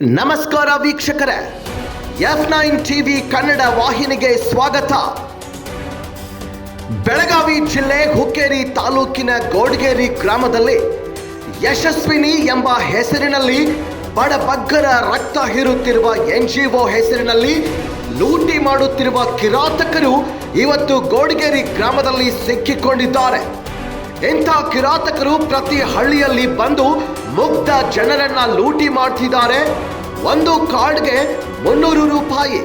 ನಮಸ್ಕಾರ ವೀಕ್ಷಕರೇ. F nine TV Kannada ವಾಹಿನಿಗೆ ಸ್ವಾಗತ. ಬೆಳಗಾವಿ ಜಿಲ್ಲೆ ಹುಕ್ಕೇರಿ ತಾಲೂಕಿನ ಗೋಡ್ಗೇರಿ ಗ್ರಾಮದಲ್ಲಿ ಯಶಸ್ವಿನಿ ಎಂಬ ಹೆಸರಿನಲ್ಲಿ ಬಡಬಗ್ಗರ ರಕ್ತ ಹೀರುತ್ತಿರುವ ಎನ್ ಜಿ ಒ ಹೆಸರಿನಲ್ಲಿ ಲೂಟಿ ಮಾಡುತ್ತಿರುವ ಕಿರಾತಕರು ಇವತ್ತು ಗೋಡ್ಗೇರಿ ಗ್ರಾಮದಲ್ಲಿ ಸಿಕ್ಕಿಕೊಂಡಿದ್ದಾರೆ. ಇಂಥ ಕಿರಾತಕರು ಪ್ರತಿ ಹಳ್ಳಿಯಲ್ಲಿ ಬಂದು ಮುಗ್ಧ ಜನರನ್ನ ಲೂಟಿ ಮಾಡ್ತಿದ್ದಾರೆ? ಒಂದು ಕಾರ್ಡ್ಗೆ ಮುನ್ನೂರು ರೂಪಾಯಿ.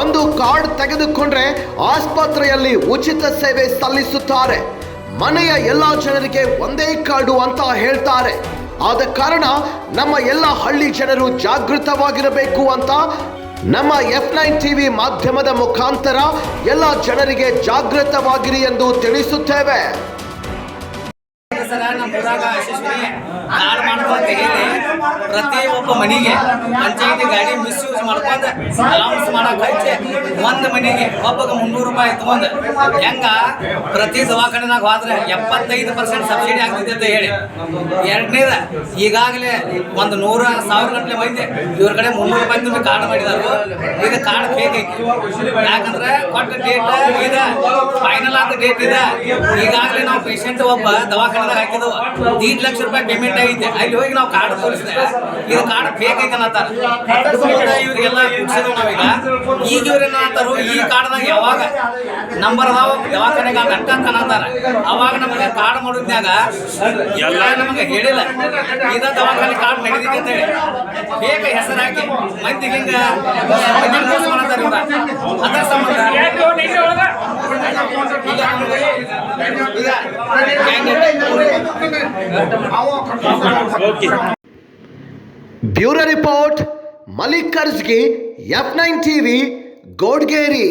ಒಂದು ಕಾರ್ಡ್ ತೆಗೆದುಕೊಂಡ್ರೆ ಆಸ್ಪತ್ರೆಯಲ್ಲಿ ಉಚಿತ ಸೇವೆ ಸಲ್ಲಿಸುತ್ತಾರೆ. ಮನೆಯ ಎಲ್ಲ ಜನರಿಗೆ ಒಂದೇ ಕಾರ್ಡು ಅಂತ ಹೇಳ್ತಾರೆ. ಆದ ಕಾರಣ ನಮ್ಮ ಎಲ್ಲ ಹಳ್ಳಿ ಜನರು ಜಾಗೃತವಾಗಿರಬೇಕು ಅಂತ ನಮ್ಮ ಎಫ್ ನೈನ್ ಟಿವಿ ಮಾಧ್ಯಮದ ಮುಖಾಂತರ ಎಲ್ಲ ಜನರಿಗೆ ಜಾಗೃತವಾಗಿರಿ ಎಂದು ತಿಳಿಸುತ್ತೇವೆ. ಸರ ನಮ್ಮ ಊರಾಗ ಯಶಸ್ವಿ ಕಾರ್ಡ್ ಮಾಡ್ಕೊಂತ ಹೇಳಿ ಪ್ರತಿ ಒಬ್ಬ ಮನೆಗೆ ಪಂಚಾಯತಿ ಗಾಡಿ ಮಿಸ್ಯೂಸ್ ಮಾಡ್ಕೊಂಡು ಅಲೌನ್ಸ್ ಮಾಡಕ್ ಹಚ್ಚಿ ಒಂದ್ ಮನೆಗೆ ಒಬ್ಬಗ ಮುನ್ನೂರು ರೂಪಾಯಿ ತಗೊಂಡ್ ಹೆಂಗ ಪ್ರತಿ ದವಾಖಾನೆನಾಗ ಹೋದ್ರೆ ಎಪ್ಪತ್ತೈದು ಪರ್ಸೆಂಟ್ ಸಬ್ಸಿಡಿ ಆಗ್ತಿದೆ ಅಂತ ಹೇಳಿ. ಎರಡನೇದ ಈಗಾಗಲೇ ಒಂದು ನೂರ ಸಾವಿರ ಗಂಟೆ ಮಂದಿ ಇವ್ರ ಕಡೆ ಮುನ್ನೂರು ರೂಪಾಯಿ ತುಂಬಿ ಕಾರ್ಡ್ ಮಾಡಿದಾರು. ಇದು ಕಾರ್ಡ್ ಬೇಕೈತಿ ಯಾಕಂದ್ರೆ ಕೊಟ್ಟ ಡೇಟ್ ಇದೆ ಫೈನಲ್ ಆದ ಡೇಟ್ ಇದೆ. ಈಗಾಗಲೇ ನಾವು ಪೇಷಂಟ್ ಒಬ್ಬ ದವಾಖಾನೆದಾಗ ಹಾಕಿದ್ವು. ದೀಡ್ ಲಕ್ಷ ರೂಪಾಯಿ ಪೇಮೆಂಟ್ ಆಗಿದೆ ಅಲ್ಲಿ ಹೋಗಿ ನಾವು ಕಾರ್ಡ್ ತೋರಿಸಿದೆ. ಇದು ಕುಡ್ಸಿದ್ವು ನಾವೀಗ ಈಗ ಇವ್ರೇನ ಏನಂತಾರು ಈ ಕಾಡದಾಗ ಯಾವಾಗ ನಂಬರ್ ಅದಾವ ದವಾಖಾನೆಗೆ ಅಂತ ಅಂತಾರ ಅವಾಗ ನಮಗೆ ಕಾರ್ಡ್ ಮಾಡಿದ್ನಾಗ ಎಲ್ಲ ನಮಗೆ ಹೇಳಿಲ್ಲ ಇದ ದವಾಖಾನೆ ಕಾರ್ಡ್ ನಡೆದಿದೆ ಅಂತ ಹೇಳಿ ಬೇಗ ಹೆಸರು ಹಾಕಿ ಮಂದಿಗೆ ಹಿಂಗ ಅದರ ಸಂಬಂಧ ಬ್ಯೂರೋ ರಿಪೋರ್ಟ್ ಮಲ್ಲಿಕರ್ಜ್ಗಿ ಎಫ್ ನೈನ್ ಟಿವಿ ಗೋಡ್ಗೇರಿ